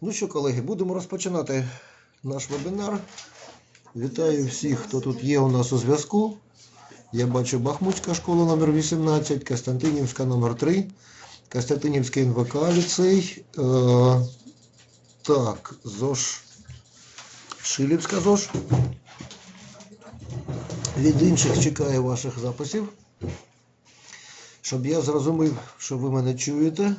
Ну що, колеги, будемо розпочинати наш вебінар. Вітаю всіх, хто тут є у нас у зв'язку. Я бачу Бахмутська школа номер 18, Костянтинівська номер 3, Костянтинівський НВК ліцей. Е, так, ЗОЖ. Шилівська ЗОЖ. Від інших чекаю ваших записів. Щоб я зрозумів, що ви мене чуєте.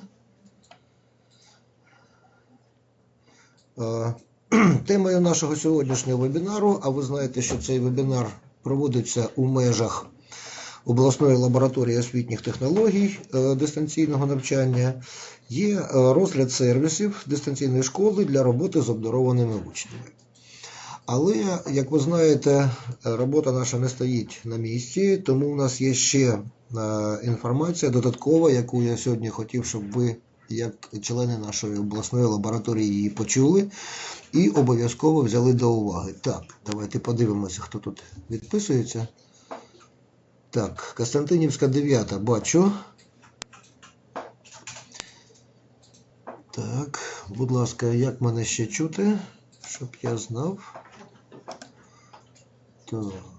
Темою нашого сьогоднішнього вебінару, а ви знаєте, що цей вебінар проводиться у межах обласної лабораторії освітніх технологій е, дистанційного навчання, є е, розгляд сервісів дистанційної школи для роботи з обдарованими учнями. Але, як ви знаєте, робота наша не стоїть на місці, тому у нас є ще е, інформація додаткова, яку я сьогодні хотів, щоб ви, як члени нашої обласної лабораторії, її почули і обов'язково взяли до уваги. Так, давайте подивимося, хто тут відписується. Так, Костянтинівська 9, бачу. Так, будь ласка, як мене ще чути, щоб я знав. Так.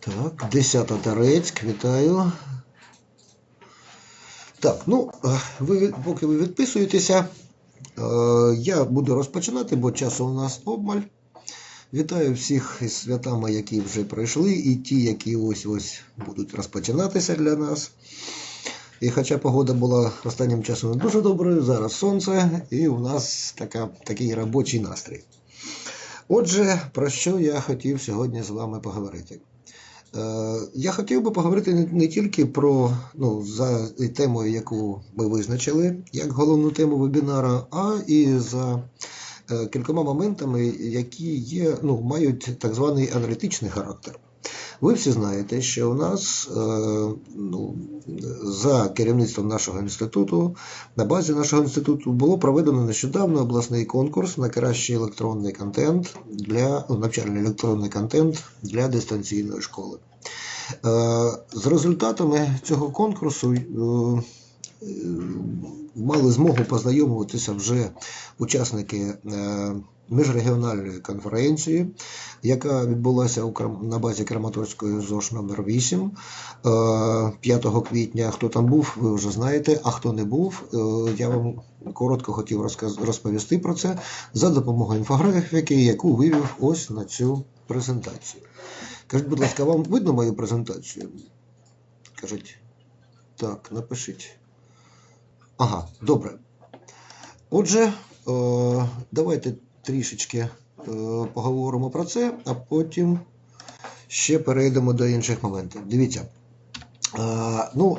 Так, 10 Тарецьк, вітаю. Так, ну, е, ви, поки ви відписуєтеся, е, я буду розпочинати, бо часу у нас обмаль. Вітаю всіх із святами, які вже пройшли, і ті, які ось ось будуть розпочинатися для нас. І хоча погода була останнім часом дуже доброю, зараз сонце, і у нас така, такий робочий настрій. Отже, про що я хотів сьогодні з вами поговорити? Е, Я хотів би поговорити не, тільки про ну, за темою, яку ми визначили як головну тему вебінара, а і за е, кількома моментами, які є, ну, мають так званий аналітичний характер. Ви всі знаєте, що у нас е, ну, за керівництвом нашого інституту, на базі нашого інституту було проведено нещодавно обласний конкурс на кращий електронний контент для ну, навчальний електронний контент для дистанційної школи. Е, З результатами цього конкурсу е, мали змогу познайомитися вже учасники міжрегіональної конференції, яка відбулася на базі Краматорської ЗОЖ номер 8 е, 5 квітня. Хто там був, ви вже знаєте, а хто не був, е, я вам коротко хотів розповісти про це за допомогою інфографіки, яку вивів ось на цю презентацію. Скажіть, будь ласка, вам видно мою презентацію? Кажуть, так, напишіть. Ага, добре. Отже, е, давайте трішечки е, поговоримо про це, а потім ще перейдемо до інших моментів. Дивіться. Е, ну,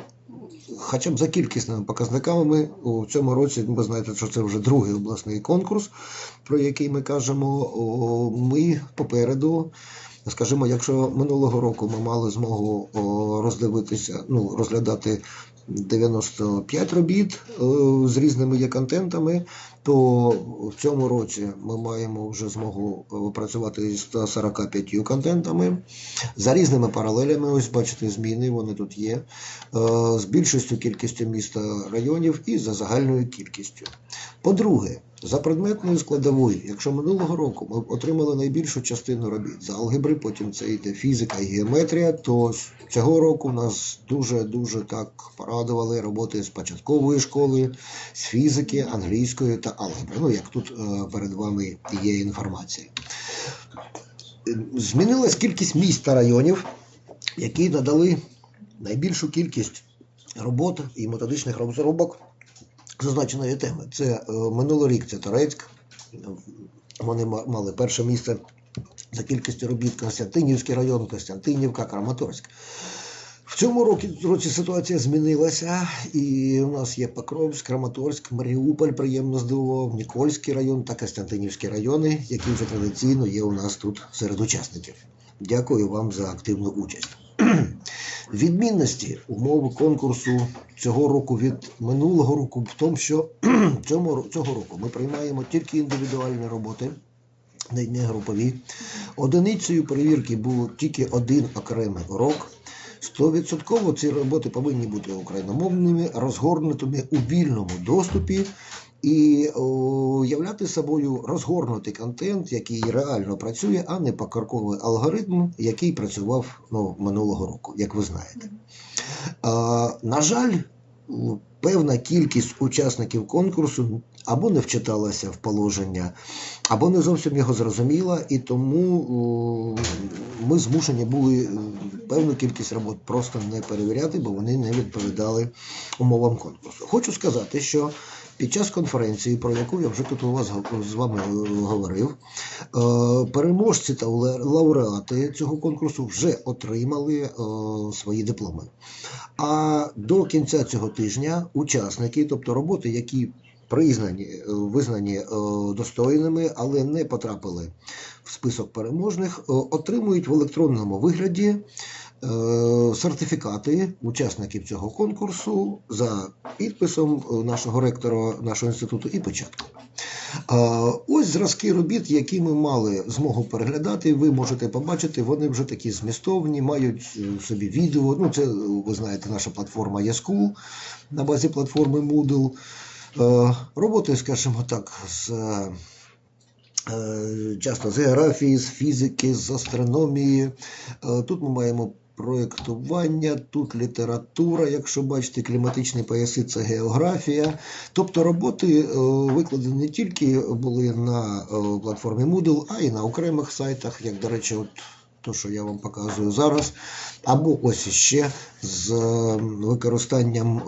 хоча б за кількісними показниками у цьому році, ви знаєте, що це вже другий обласний конкурс, про який ми кажемо. Ми попереду. Скажімо, якщо минулого року ми мали змогу роздивитися, ну, розглядати 95 робіт е, з різними є контентами, то в цьому році ми маємо вже змогу е, працювати з 145 контентами за різними паралелями. Ось бачите, зміни вони тут є. е, З більшістю кількістю міста районів і за загальною кількістю. По-друге, за предметною складовою, якщо минулого року ми отримали найбільшу частину робіт з алгебри, потім це йде фізика і геометрія, то цього року у нас дуже-дуже так порадували роботи з початкової школи, з фізики, англійської та алгебри. Ну, як тут е, перед вами є інформація. Змінилась кількість міст та районів, які надали найбільшу кількість робот і методичних розробок зазначеної теми. Це е, минулий рік це Торецьк. Вони мали перше місце за кількістю робіт Константинівський район, Костянтинівка, Краматорськ. В цьому році, ситуація змінилася, і у нас є Покровськ, Краматорськ, Маріуполь приємно здивував, Нікольський район та Костянтинівські райони, які вже традиційно є у нас тут серед учасників. Дякую вам за активну участь. Відмінності умови конкурсу цього року від минулого року в тому, що цього року ми приймаємо тільки індивідуальні роботи, не групові. Одиницею перевірки був тільки один окремий урок. Стовідсотково ці роботи повинні бути україномовними, розгорнутими у вільному доступі і уявляти являти собою розгорнутий контент, який реально працює, а не покарковий алгоритм, який працював ну, минулого року, як ви знаєте. А, на жаль, м, певна кількість учасників конкурсу або не вчиталася в положення, або не зовсім його зрозуміла, і тому ми змушені були е, певну кількість робот просто не перевіряти, бо вони не відповідали умовам конкурсу. Хочу сказати, що під час конференції, про яку я вже тут у вас з вами е, говорив, е, переможці та лауреати цього конкурсу вже отримали е, свої дипломи. А до кінця цього тижня учасники, тобто роботи, які признані, визнані достойними, але не потрапили в список переможних, отримують в електронному вигляді сертифікати учасників цього конкурсу за підписом е, нашого ректора нашого інституту і початку. Е, Ось зразки робіт, які ми мали змогу переглядати. Ви можете побачити, вони вже такі змістовні, мають е, в собі відео. Ну, це ви знаєте, наша платформа Яскул на базі платформи Moodle. Е, Роботи, скажімо так, з е, е, часто з географії, з фізики, з астрономії. Е, Тут ми маємо проєктування, тут література, якщо бачите, кліматичні пояси це географія. Тобто роботи е, викладені не тільки були на е, платформі Moodle, а й на окремих сайтах, як, до речі, от то, що я вам показую зараз, або ось іще з е, використанням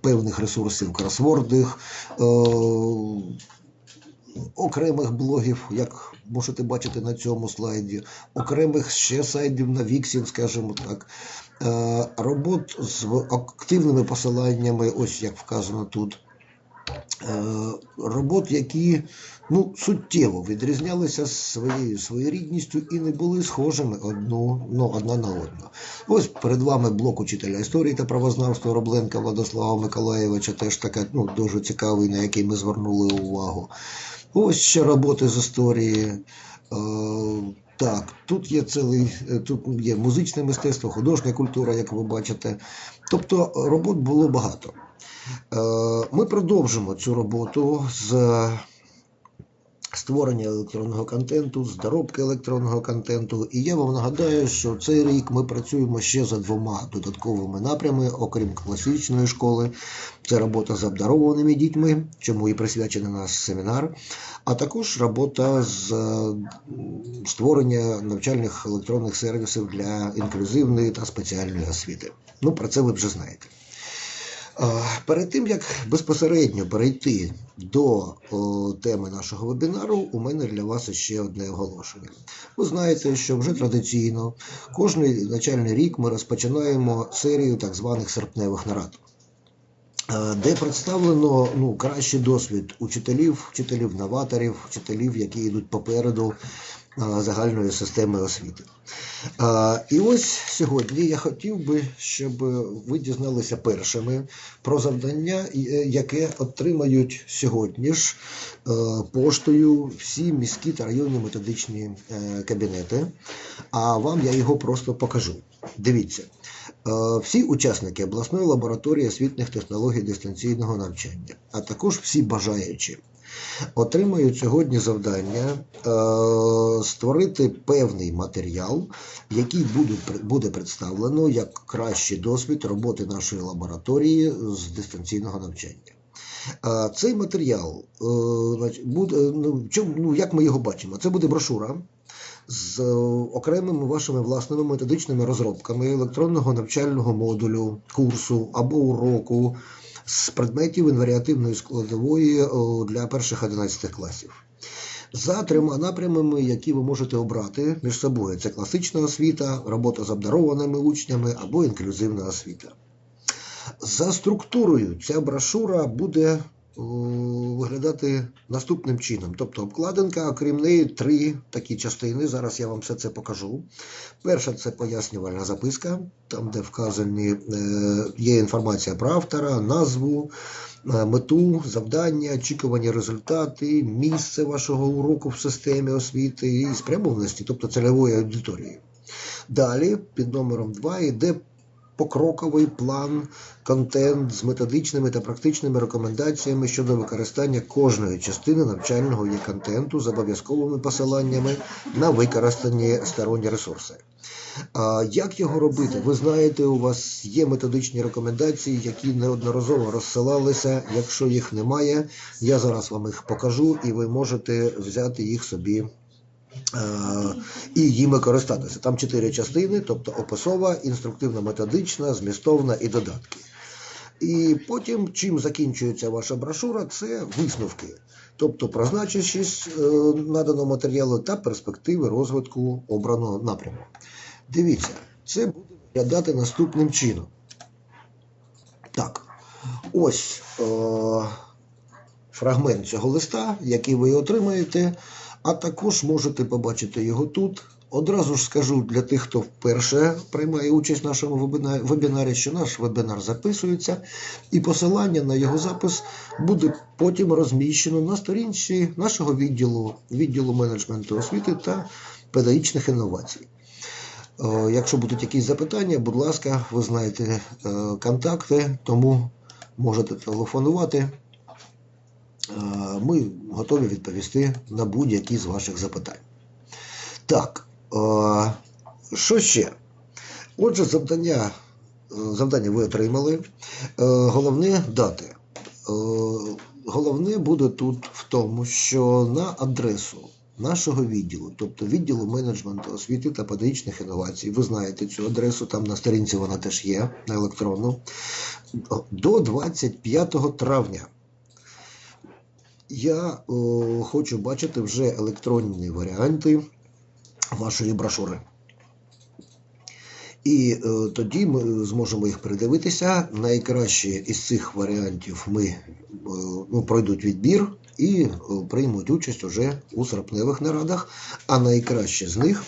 певних ресурсів кросвордних, окремих блогів, як можете бачити на цьому слайді, окремих ще сайтів на Віксін, скажімо так, е, робот з активними посиланнями, ось як вказано тут. Е, Робот, які ну, суттєво відрізнялися своєю своєрідністю і не були схожими одну, ну, одна на одну. Ось перед вами блок учителя історії та правознавства Робленка Владислава Миколаєвича, теж така ну, дуже цікавий, на який ми звернули увагу. Ось ще роботи з історії. Е, так, тут є цілий, е, тут є музичне мистецтво, художня культура, як ви бачите. Тобто робот було багато. Е, Ми продовжимо цю роботу з створення електронного контенту, з доробки електронного контенту. І я вам нагадаю, що цей рік ми працюємо ще за двома додатковими напрямами, окрім класичної школи. Це робота з обдарованими дітьми, чому і присвячений наш семінар, а також робота з створення навчальних електронних сервісів для інклюзивної та спеціальної освіти. Ну, про це ви вже знаєте. Перед тим як безпосередньо перейти до теми нашого вебінару, у мене для вас ще одне оголошення. Ви знаєте, що вже традиційно кожний навчальний рік ми розпочинаємо серію так званих серпневих нарад, де представлено ну, кращий досвід учителів, вчителів новаторів, вчителів, які йдуть попереду загальної системи освіти. Е, І ось сьогодні я хотів би, щоб ви дізналися першими про завдання, е, яке отримають сьогодні ж е, поштою всі міські та районні методичні е, кабінети. А вам я його просто покажу. Дивіться. Е, Всі учасники обласної лабораторії освітніх технологій дистанційного навчання, а також всі бажаючі, отримають сьогодні завдання е, створити певний матеріал, який буде, буде представлено як кращий досвід роботи нашої лабораторії з дистанційного навчання. Е, Цей матеріал е, буде, ну, ну, як ми його бачимо? Це буде брошура з окремими вашими власними методичними розробками електронного навчального модулю, курсу або уроку з предметів інваріативної складової для перших 11 класів. За трьома напрямами, які ви можете обрати між собою: це класична освіта, робота з обдарованими учнями або інклюзивна освіта. За структурою ця брошура буде виглядати наступним чином. Тобто обкладинка, окрім неї, три такі частини. Зараз я вам все це покажу. Перша це пояснювальна записка, там, де вказані е, є інформація про автора, назву, е, мету, завдання, очікувані результати, місце вашого уроку в системі освіти і спрямованості, тобто цільової аудиторії. Далі під номером 2 йде покроковий план, контент з методичними та практичними рекомендаціями щодо використання кожної частини навчального є контенту з обов'язковими посиланнями на використані сторонні ресурси. А як його робити? Ви знаєте, у вас є методичні рекомендації, які неодноразово розсилалися. Якщо їх немає, я зараз вам їх покажу, і ви можете взяти їх собі і їми користатися. Там чотири частини, тобто описова, інструктивно-методична, змістовна і додатки. І потім, чим закінчується ваша брошура, це висновки, тобто про значущість е, наданого матеріалу та перспективи розвитку обраного напряму. Дивіться, це буде виглядати наступним чином. Так, ось е, фрагмент цього листа, який ви отримаєте, а також можете побачити його тут. Одразу ж скажу для тих, хто вперше приймає участь в нашому вебінарі, що наш вебінар записується, і посилання на його запис буде потім розміщено на сторінці нашого відділу, відділу менеджменту освіти та педагогічних інновацій. Е, Якщо будуть якісь запитання, будь ласка, ви знаєте е, контакти, тому можете телефонувати. Е, Ми готові відповісти на будь-які з ваших запитань. Так, е, що ще? Отже, завдання, е, завдання ви отримали. Головне дати. Головне буде тут в тому, що на адресу нашого відділу, тобто відділу менеджменту освіти та педагогічних інновацій, ви знаєте цю адресу, там на сторінці вона теж є на електронну, до 25 травня. Я о, хочу бачити вже електронні варіанти вашої брошури. І е, тоді ми зможемо їх придивитися. Найкраще із цих варіантів ми е, ну, пройдуть відбір і е, приймуть участь уже у серпневих нарадах, а найкраще з них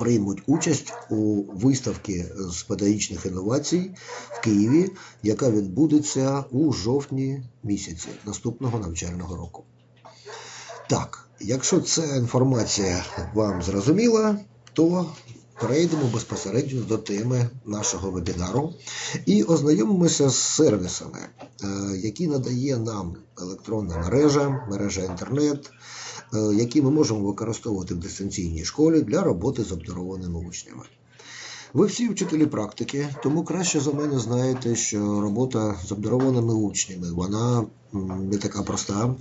приймуть участь у виставці з педагогічних інновацій в Києві, яка відбудеться у жовтні місяці наступного навчального року. Так, якщо ця інформація вам зрозуміла, то перейдемо безпосередньо до теми нашого вебінару і ознайомимося з сервісами, е, які надає нам електронна мережа, мережа інтернет, е, які ми можемо використовувати в дистанційній школі для роботи з обдарованими учнями. Ви всі вчителі практики, тому краще за мене знаєте, що робота з обдарованими учнями вона не така проста,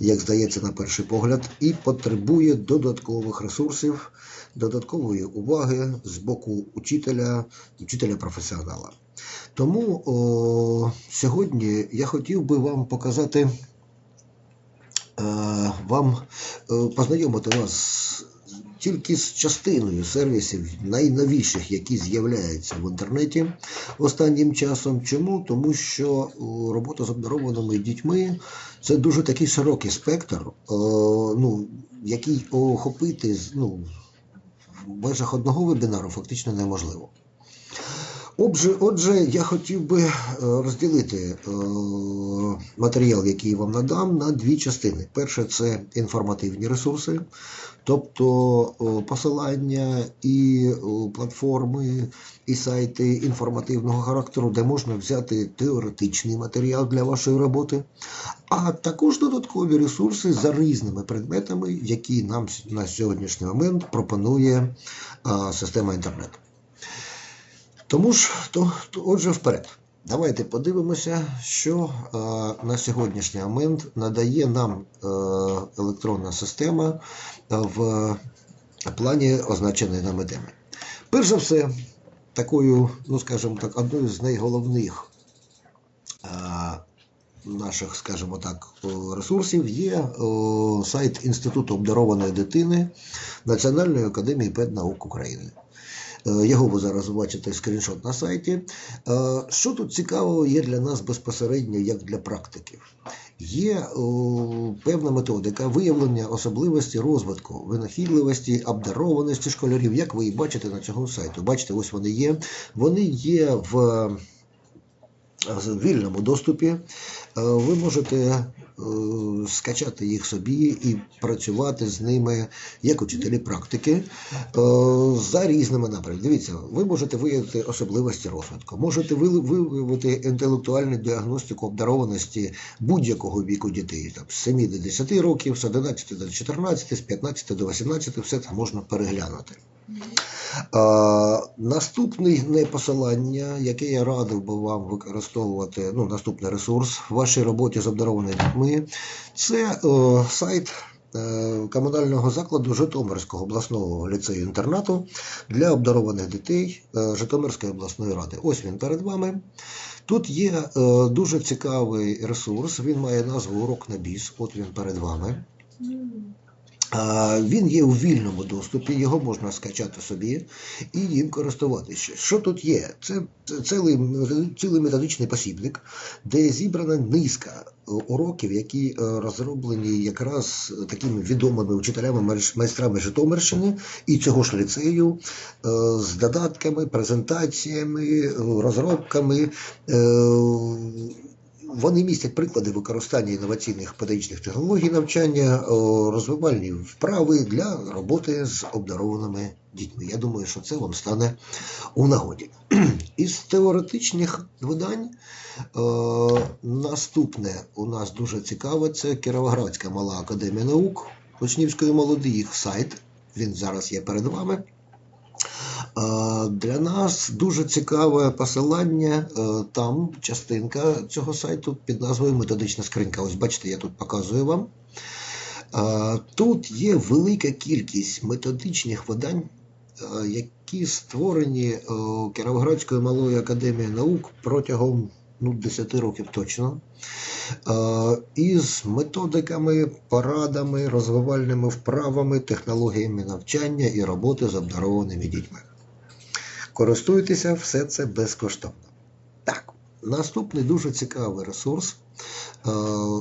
як здається на перший погляд, і потребує додаткових ресурсів, додаткової уваги з боку учителя, учителя-професіонала. Тому о, сьогодні я хотів би вам показати, е, вам е, познайомити вас тільки з частиною сервісів найновіших, які з'являються в інтернеті останнім часом. Чому? Тому що робота з обдарованими дітьми це дуже такий широкий спектр, ну, який охопити ну, в межах одного вебінару фактично неможливо. Отже, отже, я хотів би е, розділити е, матеріал, який вам надам, на дві частини. Перше це інформативні ресурси, тобто е, посилання і платформи, і сайти інформативного характеру, де можна взяти теоретичний матеріал для вашої роботи, а також додаткові ресурси за різними предметами, які нам на сьогоднішній момент пропонує система інтернету. Тому ж, то, то отже, вперед. Давайте подивимося, що е, на сьогоднішній момент надає нам е, електронна система е, в плані означеної нами теми. Перш за все, такою, ну скажімо так, одною з найголовних е, наших, скажімо так, ресурсів є о, сайт Інституту обдарованої дитини Національної академії педнаук України. Е, Його ви зараз бачите скріншот на сайті. Е, Що тут цікавого є для нас безпосередньо, як для практиків? Є певна методика виявлення особливості розвитку, винахідливості, обдарованості школярів, як ви і бачите на цього сайту. Бачите, ось вони є. Вони є в е, вільному доступі. Е, Ви можете е, скачати їх собі і працювати з ними як учителі практики е, за різними напрямками. Дивіться, ви можете виявити особливості розвитку, можете виявити інтелектуальну діагностику обдарованості будь-якого віку дітей, там, з 7 до 10 років, з 11 до 14, з 15 до 18, все це можна переглянути. А, наступне не посилання, яке я радив би вам використовувати, ну, наступний ресурс в вашій роботі з обдарованими дітьми, це е, сайт е, комунального закладу Житомирського обласного ліцею-інтернату для обдарованих дітей е, Житомирської обласної ради. Ось він перед вами. Тут є дуже цікавий ресурс, він має назву Урок на біс, от він перед вами. Він є у вільному доступі, його можна скачати собі і їм користуватися. Що тут є? Це цілий, цілий методичний посібник, де зібрана низка е, уроків, які е, розроблені якраз такими відомими учителями майш- майстрами Житомирщини і цього ж ліцею е, з додатками, презентаціями, е, розробками. Вони містять приклади використання інноваційних педагогічних технологій навчання, розвивальні вправи для роботи з обдарованими дітьми. Я думаю, що це вам стане у нагоді. Із теоретичних видань наступне у нас дуже цікаве це Кіровоградська мала академія наук учнівської молоді, їх сайт. Він зараз є перед вами. Для нас дуже цікаве посилання. е, Там частинка цього сайту під назвою Методична скринька. Ось бачите, я тут показую вам. Тут є велика кількість методичних видань, е, які створені е, Кіровоградською малою академією наук протягом ну, 10 років точно. Із методиками, порадами, розвивальними вправами, технологіями навчання і роботи з обдарованими дітьми. Користуйтеся все це безкоштовно. Так, наступний дуже цікавий ресурс е,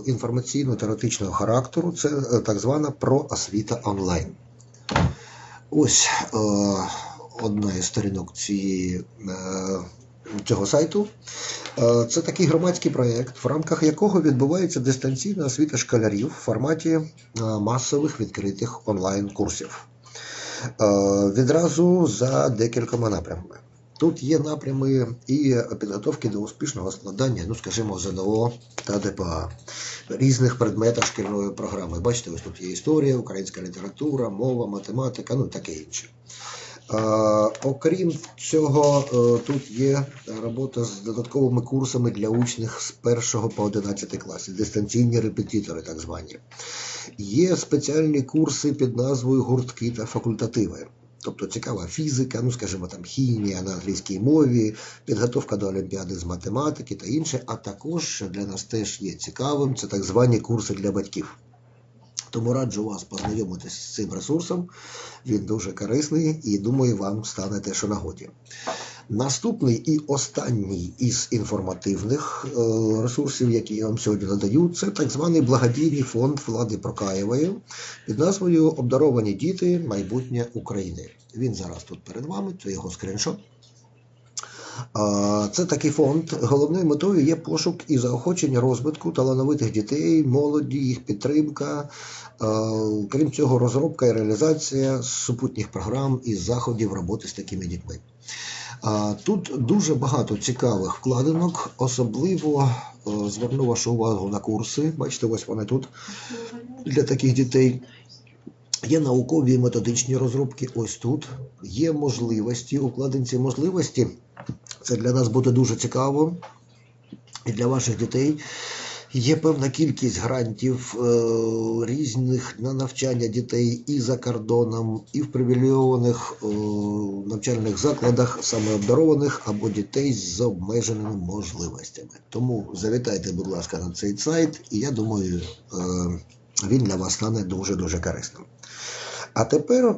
інформаційно-теоретичного характеру це е, так звана проосвіта онлайн. Ось е, одна із сторінок цієї, цього сайту. Це такий громадський проєкт, в рамках якого відбувається дистанційна освіта школярів в форматі масових відкритих онлайн-курсів. Е, Відразу за декількома напрямами. Тут є напрями і підготовки до успішного складання, ну скажімо, ЗНО та ДПА різних предметах шкільної програми. Бачите, ось тут є історія, українська література, мова, математика, ну таке інше. Е, окрім цього, е, тут є робота з додатковими курсами для учнів з 1 по 11 класів, дистанційні репетитори, так звані. Є спеціальні курси під назвою гуртки та факультативи. Тобто цікава фізика, ну скажімо там хімія на англійській мові, підготовка до олімпіади з математики та інше, а також для нас теж є цікавим, це так звані курси для батьків. Тому раджу вас познайомитись з цим ресурсом. Він дуже корисний і думаю, вам стане теж у нагоді. Наступний і останній із інформативних е, ресурсів, які я вам сьогодні надаю, це так званий благодійний фонд влади Прокаєвої під назвою Обдаровані діти майбутнє України. Він зараз тут перед вами, це його скріншот. Це такий фонд. Головною метою є пошук і заохочення розвитку талановитих дітей, молоді, їх підтримка. А, Крім цього, розробка і реалізація супутніх програм і заходів роботи з такими дітьми. Тут дуже багато цікавих вкладинок, особливо е, зверну вашу увагу на курси. Бачите, ось вони тут для таких дітей. Є наукові і методичні розробки ось тут. Є можливості, укладинці можливості. Це для нас буде дуже цікаво. І для ваших дітей є певна кількість грантів е, різних на навчання дітей і за кордоном, і в привілейованих е, навчальних закладах, саме обдарованих або дітей з обмеженими можливостями. Тому завітайте, будь ласка, на цей сайт, і я думаю, е, він для вас стане дуже-дуже корисним. А тепер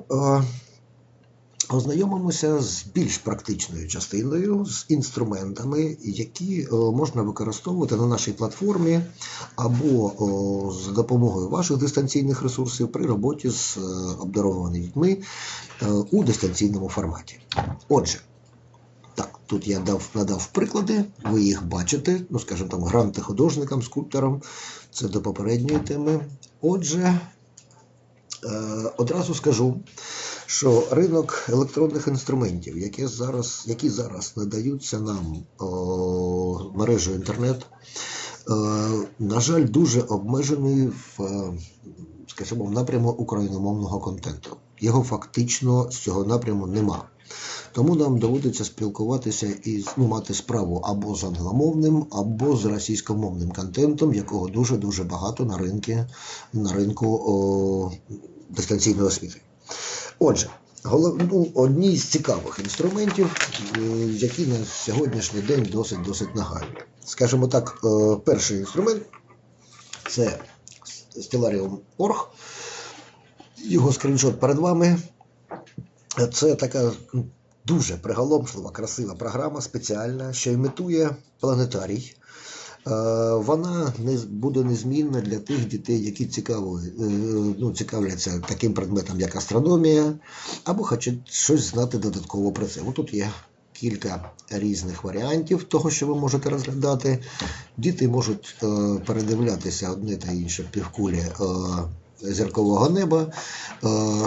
Ознайомимося з більш практичною частиною, з інструментами, які е, можна використовувати на нашій платформі або за допомогою ваших дистанційних ресурсів при роботі з е, обдарованими дітьми е, у дистанційному форматі. Отже, так, тут я дав, надав приклади, ви їх бачите, ну, скажімо там, гранти художникам, скульпторам, це до попередньої теми. Отже, е, одразу скажу, що ринок електронних інструментів, які зараз, які зараз надаються нам о, мережею інтернет, е, на жаль, дуже обмежений в, е, скажімо, в напряму україномовного контенту. Його фактично з цього напряму нема. Тому нам доводиться спілкуватися і ну, мати справу або з англомовним, або з російськомовним контентом, якого дуже-дуже багато на, ринки, на ринку о, дистанційної освіти. Отже, голов, ну, одні з цікавих інструментів, е, які на сьогоднішній день досить досить нагальні. Скажімо так, е, перший інструмент це Stellarium.org. Його скріншот перед вами. Це така дуже приголомшлива, красива програма, спеціальна, що імітує планетарій. Е, Вона не буде незмінна для тих дітей, які цікаві, е, ну, цікавляться таким предметом, як астрономія, або хочуть щось знати додатково про це. Тут є кілька різних варіантів того, що ви можете розглядати. Діти можуть е, передивлятися одне та інше півкулі зіркового неба,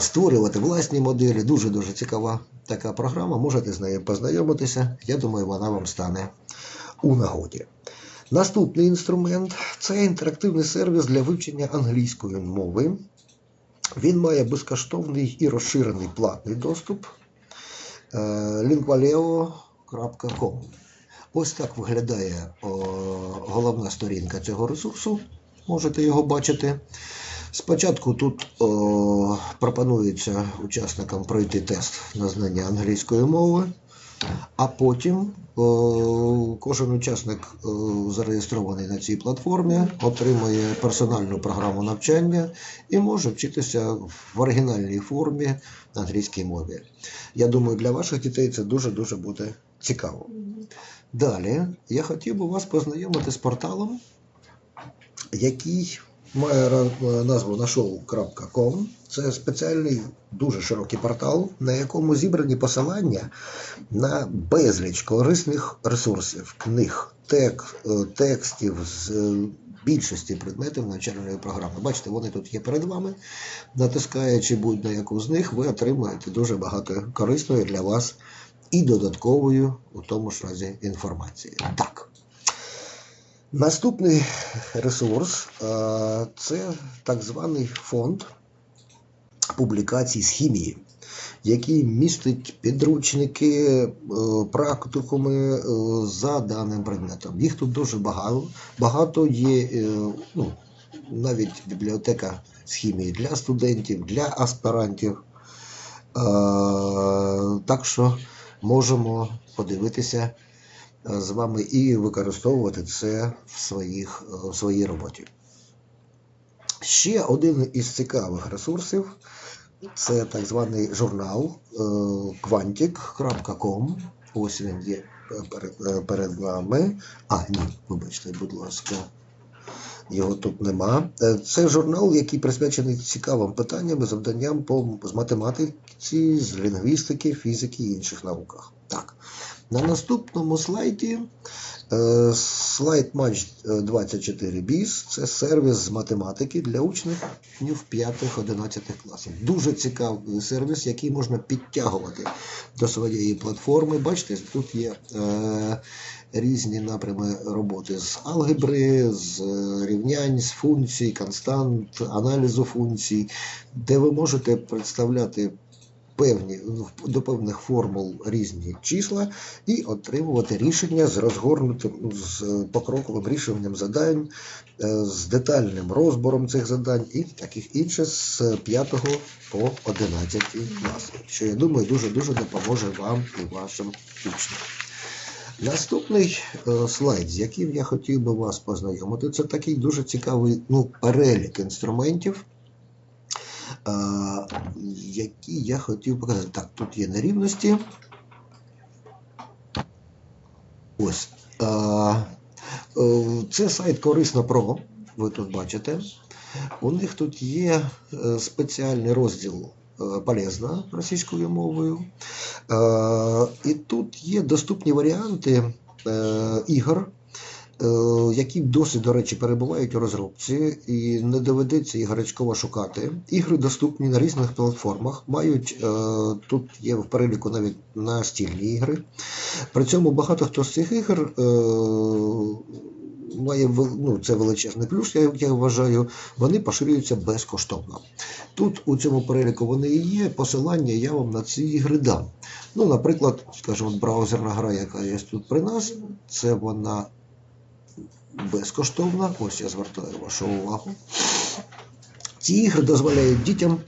створювати власні моделі. Дуже дуже цікава така програма. Можете з нею познайомитися. Я думаю, вона вам стане у нагоді. Наступний інструмент це інтерактивний сервіс для вивчення англійської мови. Він має безкоштовний і розширений платний доступ lingualeo.com. Ось так виглядає головна сторінка цього ресурсу. Можете його бачити. Спочатку тут о, пропонується учасникам пройти тест на знання англійської мови. А потім кожен учасник зареєстрований на цій платформі, отримує персональну програму навчання і може вчитися в оригінальній формі на англійській мові. Я думаю, для ваших дітей це дуже-дуже буде цікаво. Далі я хотів би вас познайомити з порталом, який має назву нашоу.com. Це спеціальний дуже широкий портал, на якому зібрані посилання на безліч корисних ресурсів, книг, тек, е, текстів з е, більшості предметів навчальної програми. Бачите, вони тут є перед вами. Натискаючи будь-на яку з них, ви отримуєте дуже багато корисної для вас і додаткової у тому ж разі інформації. Так. Наступний ресурс це так званий фонд публікацій з хімії, який містить підручники, е, практикуми е, за даним предметом. Їх тут дуже багато. Багато є е, ну, навіть бібліотека з хімії для студентів, для аспірантів. Так що можемо подивитися з вами і використовувати це в, своїх, в своїй роботі. Ще один із цікавих ресурсів це так званий журнал quantic.com. Ось він є перед, перед вами. А, ні, вибачте, будь ласка. Його тут нема. Це журнал, який присвячений цікавим питанням і завданням по, з математиці, з лінгвістики, фізики і інших науках. Так. На наступному слайді е, слайд матч 24 біс це сервіс з математики для учнів 5-11 класів. Дуже цікавий сервіс, який можна підтягувати до своєї платформи. Бачите, тут є е, різні напрями роботи з алгебри, з рівнянь, з функцій, констант, аналізу функцій, де ви можете представляти певні, до певних формул різні числа і отримувати рішення з розгорнутим з покроковим рішенням задань, е, з детальним розбором цих задань і таких інших з 5 по 11 клас, що я думаю дуже-дуже допоможе вам і вашим учням. Наступний е, слайд, з яким я хотів би вас познайомити, це такий дуже цікавий ну, перелік інструментів. Які я хотів показати. Так, тут є нерівності. Ось. Е, це сайт Корисно Про. Ви тут бачите. У них тут є е, спеціальний розділ е, полезна російською мовою. І тут є доступні варіанти ігор, які досить, до речі, перебувають у розробці, і не доведеться їх гарячково шукати. Ігри доступні на різних платформах. Мають е, тут є в переліку навіть настільні ігри. При цьому багато хто з цих ігор е, має ну, це величезний плюс, я, я вважаю. Вони поширюються безкоштовно. Тут у цьому переліку вони і є. Посилання я вам на ці ігри дам. Ну, наприклад, скажімо, браузерна гра, яка є тут при нас, це вона безкоштовна. Ось я звертаю вашу увагу. Ці ігри дозволяють дітям